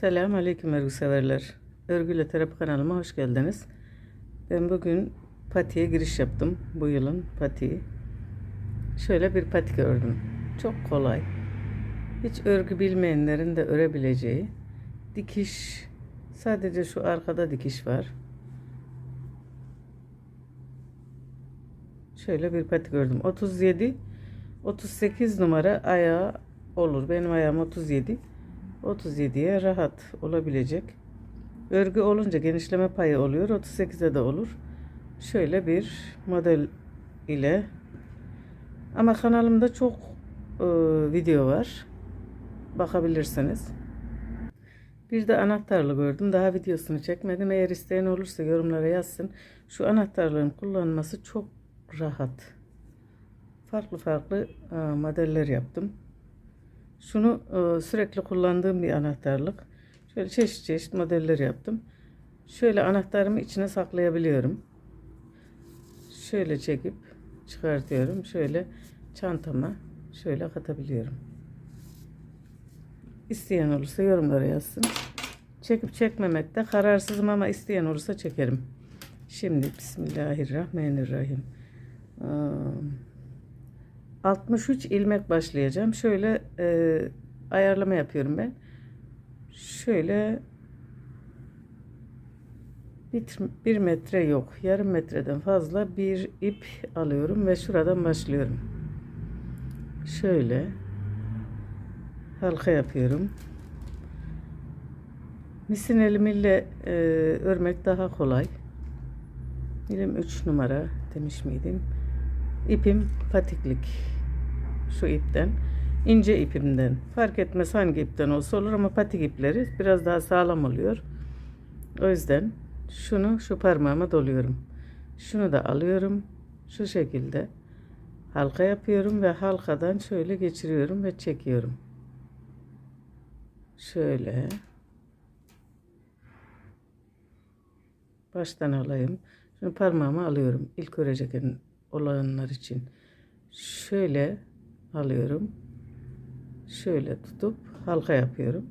Selam aleyküm örgü severler. Örgüyle terapi kanalıma hoş geldiniz. Ben bugün patiye giriş yaptım. Bu yılın patiği. Şöyle bir patik ördüm. Çok kolay. Hiç örgü bilmeyenlerin de örebileceği. Dikiş. Sadece şu arkada dikiş var. Şöyle bir patik ördüm. 37 38 numara ayağı olur. Benim ayağım 37. 37'ye rahat olabilecek. Örgü olunca genişleme payı oluyor. 38'e de olur. Şöyle bir model ile ama kanalımda çok e, video var. Bakabilirsiniz. Bir de anahtarlı gördüm. Daha videosunu çekmedim. Eğer isteyen olursa yorumlara yazsın. Şu anahtarlığın kullanması çok rahat. Farklı farklı e, modeller yaptım. Şunu e, sürekli kullandığım bir anahtarlık. Şöyle çeşit çeşit modeller yaptım. Şöyle anahtarımı içine saklayabiliyorum. Şöyle çekip çıkartıyorum. Şöyle çantama şöyle katabiliyorum. İsteyen olursa yorumlara yazsın. Çekip çekmemekte kararsızım ama isteyen olursa çekerim. Şimdi Bismillahirrahmanirrahim. Aa, 63 ilmek başlayacağım. Şöyle e, ayarlama yapıyorum ben. Şöyle bir, bir metre yok. Yarım metreden fazla bir ip alıyorum ve şuradan başlıyorum. Şöyle halka yapıyorum. Misin elimiyle e, örmek daha kolay. Birim 3 numara demiş miydim? İpim patiklik. Şu ipten. ince ipimden. Fark etmez hangi ipten olsa olur ama patik ipleri biraz daha sağlam oluyor. O yüzden şunu şu parmağıma doluyorum. Şunu da alıyorum. Şu şekilde halka yapıyorum ve halkadan şöyle geçiriyorum ve çekiyorum. Şöyle. Baştan alayım. Şimdi parmağımı alıyorum. İlk örecek olanlar için. Şöyle alıyorum. Şöyle tutup halka yapıyorum.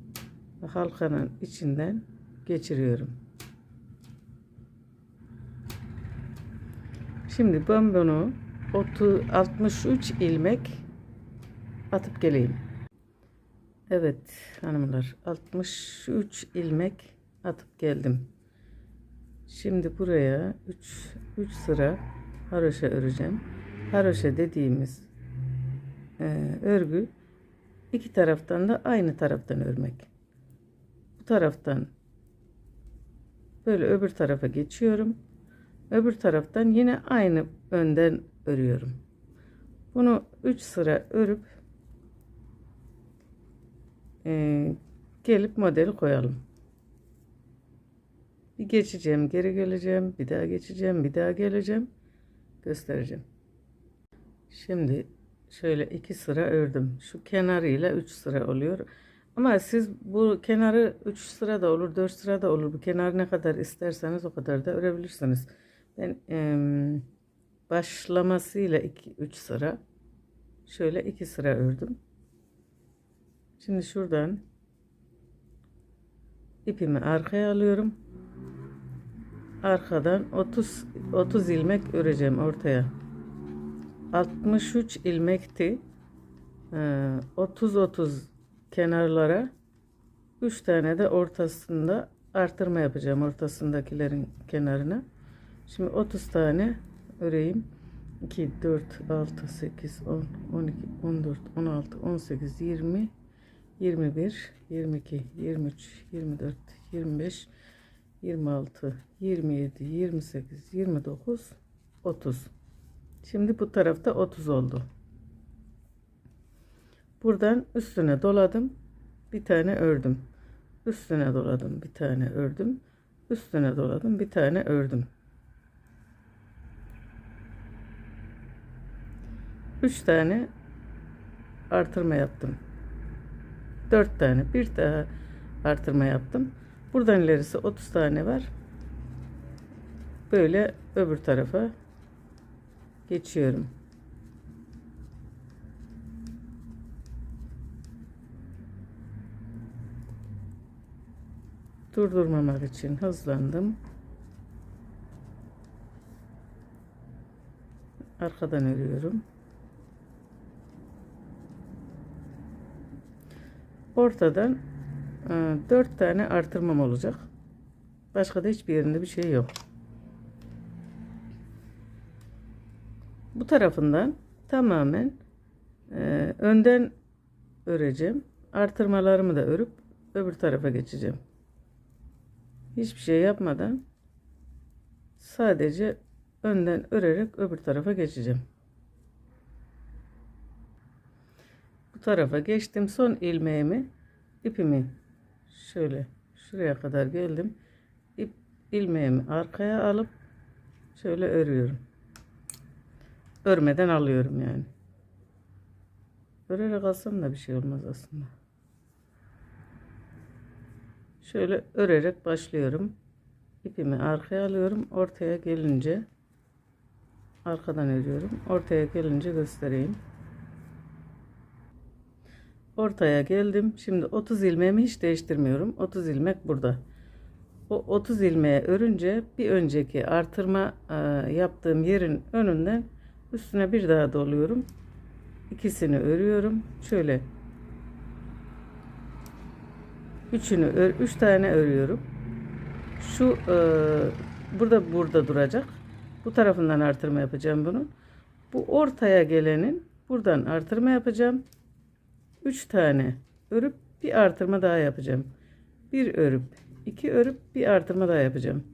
Ve halkanın içinden geçiriyorum. Şimdi ben bunu 30, 63 ilmek atıp geleyim. Evet hanımlar 63 ilmek atıp geldim. Şimdi buraya 3 3 sıra haroşa öreceğim. Haroşa dediğimiz e, örgü iki taraftan da aynı taraftan örmek. Bu taraftan böyle öbür tarafa geçiyorum. Öbür taraftan yine aynı önden örüyorum. Bunu 3 sıra örüp e, gelip modeli koyalım. Bir geçeceğim, geri geleceğim, bir daha geçeceğim, bir daha geleceğim. Göstereceğim. Şimdi şöyle iki sıra ördüm. Şu kenarıyla üç sıra oluyor. Ama siz bu kenarı üç sıra da olur, dört sıra da olur. Bu kenar ne kadar isterseniz o kadar da örebilirsiniz. Ben e, başlamasıyla iki, üç sıra şöyle iki sıra ördüm. Şimdi şuradan ipimi arkaya alıyorum. Arkadan 30 30 ilmek öreceğim ortaya. 63 ilmekti. 30 30 kenarlara 3 tane de ortasında artırma yapacağım ortasındakilerin kenarına. Şimdi 30 tane öreyim. 2 4 6 8 10 12 14 16 18 20 21 22 23 24 25 26 27 28 29 30 Şimdi bu tarafta 30 oldu. Buradan üstüne doladım. Bir tane ördüm. Üstüne doladım. Bir tane ördüm. Üstüne doladım. Bir tane ördüm. 3 tane artırma yaptım. 4 tane bir daha artırma yaptım. Buradan ilerisi 30 tane var. Böyle öbür tarafa geçiyorum. Durdurmamak için hızlandım. Arkadan örüyorum. Ortadan 4 tane artırmam olacak. Başka da hiçbir yerinde bir şey yok. Bu tarafından tamamen e, önden öreceğim. Artırmalarımı da örüp öbür tarafa geçeceğim. Hiçbir şey yapmadan sadece önden örerek öbür tarafa geçeceğim. Bu tarafa geçtim. Son ilmeğimi ipimi şöyle şuraya kadar geldim. İp ilmeğimi arkaya alıp şöyle örüyorum. Örmeden alıyorum yani. Örerek alsam da bir şey olmaz aslında. Şöyle örerek başlıyorum. İpimi arkaya alıyorum. Ortaya gelince arkadan örüyorum. Ortaya gelince göstereyim. Ortaya geldim. Şimdi 30 ilmeğimi hiç değiştirmiyorum. 30 ilmek burada. O 30 ilmeğe örünce bir önceki artırma e, yaptığım yerin önünden üstüne bir daha doluyorum. İkisini örüyorum. Şöyle üçünü üç tane örüyorum. Şu e, burada burada duracak. Bu tarafından artırma yapacağım bunun. Bu ortaya gelenin buradan artırma yapacağım. 3 tane örüp bir artırma daha yapacağım. Bir örüp, iki örüp bir artırma daha yapacağım.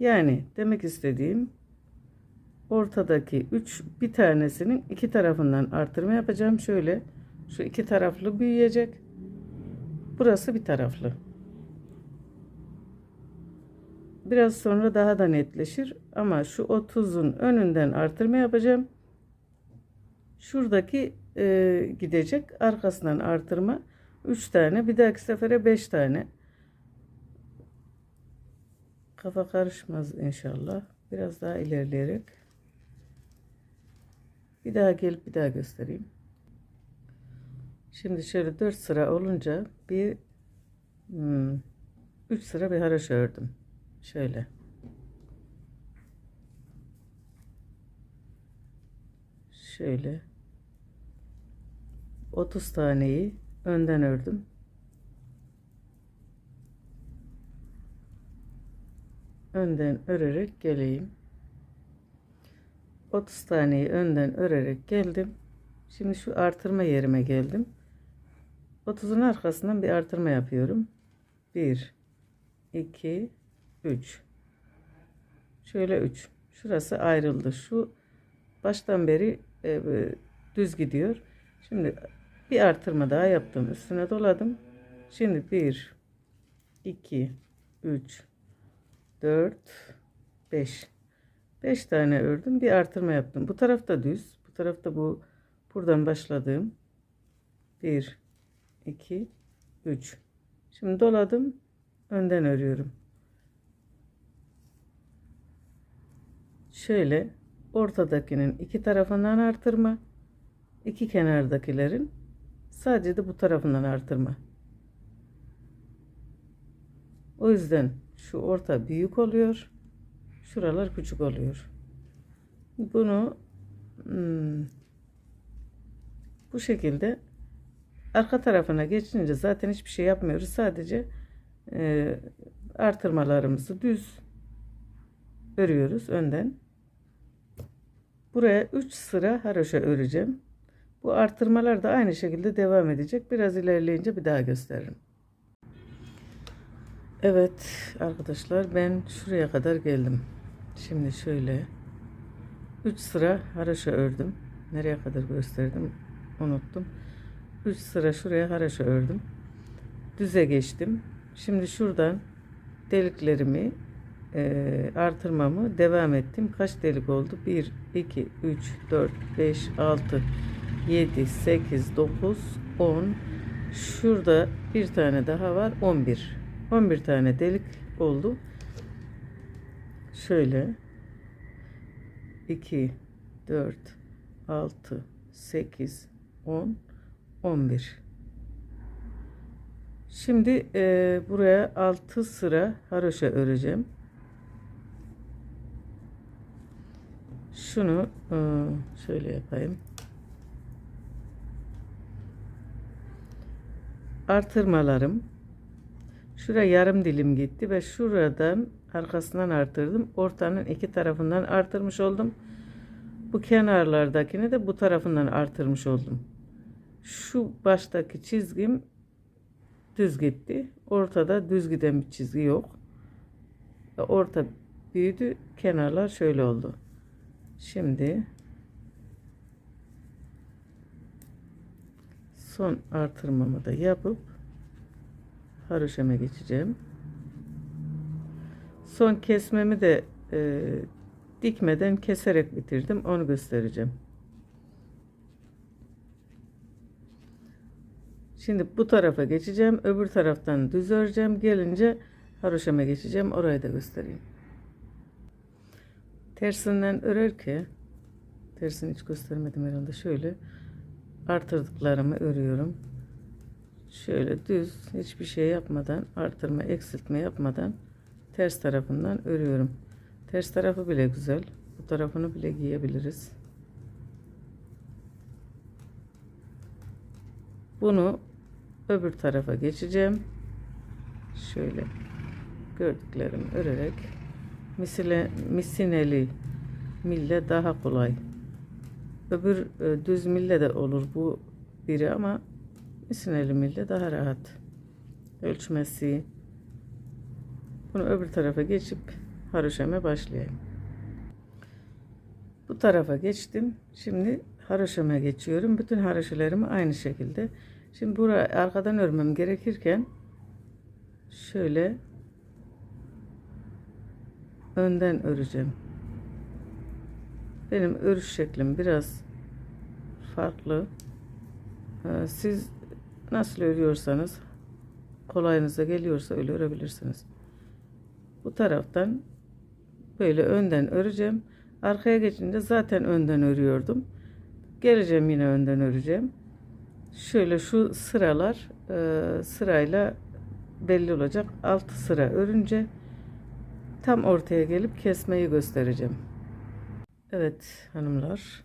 Yani demek istediğim ortadaki 3 bir tanesinin iki tarafından artırma yapacağım. Şöyle şu iki taraflı büyüyecek. Burası bir taraflı. Biraz sonra daha da netleşir ama şu 30'un önünden artırma yapacağım. Şuradaki e, gidecek. Arkasından artırma 3 tane. Bir dahaki sefere 5 tane. Kafa karışmaz inşallah. Biraz daha ilerleyerek. Bir daha gelip bir daha göstereyim. Şimdi şöyle 4 sıra olunca bir 3 hmm, sıra bir haraşo ördüm. Şöyle. Şöyle 30 taneyi önden ördüm. Önden örerek geleyim. 30 taneyi önden örerek geldim. Şimdi şu artırma yerime geldim. 30'un arkasından bir artırma yapıyorum. 1 2 3 Şöyle 3. Şurası ayrıldı. Şu baştan beri e, düz gidiyor. Şimdi bir artırma daha yaptım. Üstüne doladım. Şimdi 1 2 3 4 5 5 tane ördüm. Bir artırma yaptım. Bu tarafta düz. Bu tarafta bu buradan başladığım 1 2 3 Şimdi doladım. Önden örüyorum. Şöyle ortadakinin iki tarafından artırma, iki kenardakilerin Sadece de bu tarafından artırma. O yüzden şu orta büyük oluyor. Şuralar küçük oluyor. Bunu hmm, bu şekilde arka tarafına geçince zaten hiçbir şey yapmıyoruz. Sadece e, artırmalarımızı düz örüyoruz önden. Buraya 3 sıra haroşa öreceğim. Bu artırmalar da aynı şekilde devam edecek. Biraz ilerleyince bir daha gösteririm. Evet arkadaşlar ben şuraya kadar geldim. Şimdi şöyle 3 sıra haraşa ördüm. Nereye kadar gösterdim unuttum. 3 sıra şuraya haraşa ördüm. Düze geçtim. Şimdi şuradan deliklerimi e, artırmamı devam ettim. Kaç delik oldu? 1, 2, 3, 4, 5, 6, 7, 8, 9, 10. Şurada bir tane daha var. 11. 11 tane delik oldu. Şöyle 2, 4, 6, 8, 10, 11. Şimdi e, buraya 6 sıra haroşa öreceğim. Şunu e, şöyle yapayım. Artırmalarım. Şuraya yarım dilim gitti ve şuradan arkasından artırdım. Ortanın iki tarafından artırmış oldum. Bu kenarlardakini de bu tarafından artırmış oldum. Şu baştaki çizgim düz gitti. Ortada düz giden bir çizgi yok. Orta büyüdü. Kenarlar şöyle oldu. Şimdi son artırmamı da yapıp haroşeme geçeceğim. Son kesmemi de e, dikmeden keserek bitirdim. Onu göstereceğim. Şimdi bu tarafa geçeceğim. Öbür taraftan düz öreceğim. Gelince haroşeme geçeceğim. Orayı da göstereyim. Tersinden örer ki tersini hiç göstermedim herhalde. Şöyle artırdıklarımı örüyorum. Şöyle düz hiçbir şey yapmadan artırma eksiltme yapmadan ters tarafından örüyorum. Ters tarafı bile güzel. Bu tarafını bile giyebiliriz. Bunu öbür tarafa geçeceğim. Şöyle gördüklerimi örerek misile, misineli mille daha kolay. Öbür e, düz mille de olur bu biri ama misineli mille daha rahat. Ölçmesi. Bunu öbür tarafa geçip haroşeme başlayayım. Bu tarafa geçtim. Şimdi haroşeme geçiyorum. Bütün haroşelerimi aynı şekilde. Şimdi buraya arkadan örmem gerekirken şöyle önden öreceğim. Benim örüş şeklim biraz farklı. Ee, Siz nasıl örüyorsanız kolayınıza geliyorsa öyle örebilirsiniz. Bu taraftan böyle önden öreceğim. Arkaya geçince zaten önden örüyordum. Geleceğim yine önden öreceğim. Şöyle şu sıralar e, sırayla belli olacak. 6 sıra örünce tam ortaya gelip kesmeyi göstereceğim. Evet hanımlar.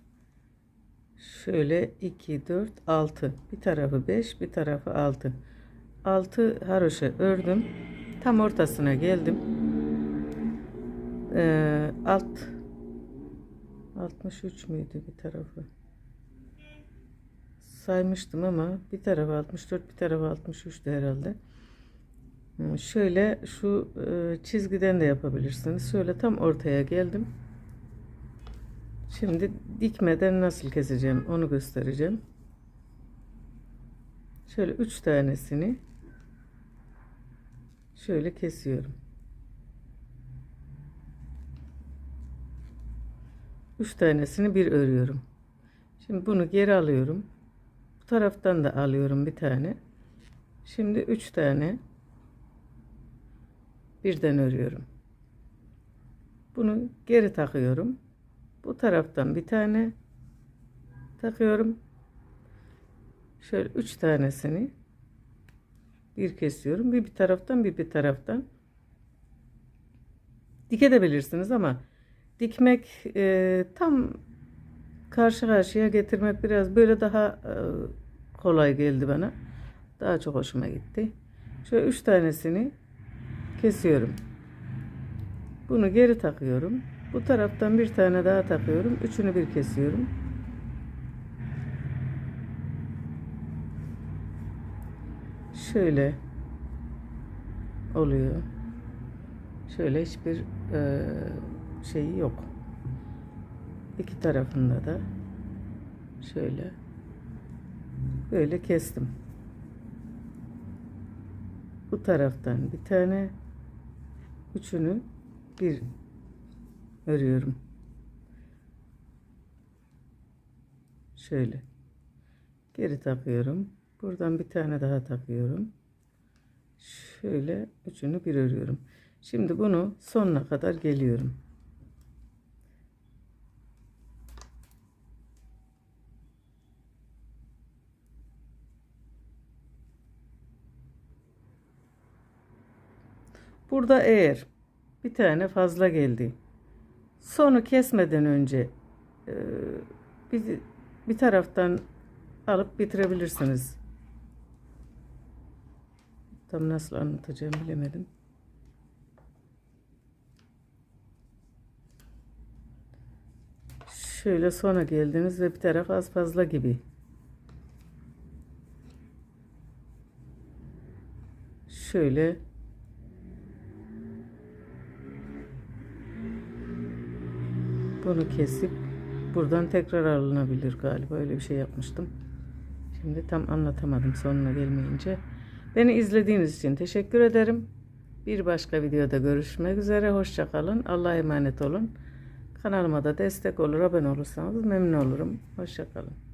Şöyle 2, 4, 6. Bir tarafı 5, bir tarafı 6. 6 haroşa ördüm. Tam ortasına geldim. Ee, alt 63 müydü bir tarafı? Saymıştım ama bir tarafı 64, bir tarafı 63'tü herhalde. Şöyle şu e, çizgiden de yapabilirsiniz. Şöyle tam ortaya geldim. Şimdi dikmeden nasıl keseceğim onu göstereceğim. Şöyle üç tanesini şöyle kesiyorum. Üç tanesini bir örüyorum. Şimdi bunu geri alıyorum. Bu taraftan da alıyorum bir tane. Şimdi üç tane birden örüyorum. Bunu geri takıyorum. Bu taraftan bir tane takıyorum. Şöyle üç tanesini bir kesiyorum. Bir bir taraftan bir bir taraftan. Dikebilirsiniz ama dikmek e, tam karşı karşıya getirmek biraz böyle daha e, kolay geldi bana. Daha çok hoşuma gitti. Şöyle üç tanesini kesiyorum. Bunu geri takıyorum. Bu taraftan bir tane daha takıyorum. Üçünü bir kesiyorum. Şöyle oluyor. Şöyle hiçbir e, şeyi yok. İki tarafında da şöyle böyle kestim. Bu taraftan bir tane üçünü bir örüyorum. Şöyle. Geri takıyorum. Buradan bir tane daha takıyorum. Şöyle üçünü bir örüyorum. Şimdi bunu sonuna kadar geliyorum. Burada eğer bir tane fazla geldi. Sonu kesmeden önce e, bir, bir taraftan alıp bitirebilirsiniz. Tam nasıl anlatacağım bilemedim. Şöyle sona geldiniz ve bir taraf az fazla gibi. Şöyle bunu kesip buradan tekrar alınabilir galiba öyle bir şey yapmıştım. Şimdi tam anlatamadım sonuna gelmeyince. Beni izlediğiniz için teşekkür ederim. Bir başka videoda görüşmek üzere. Hoşça kalın. Allah'a emanet olun. Kanalıma da destek olur, abone olursanız memnun olurum. Hoşça kalın.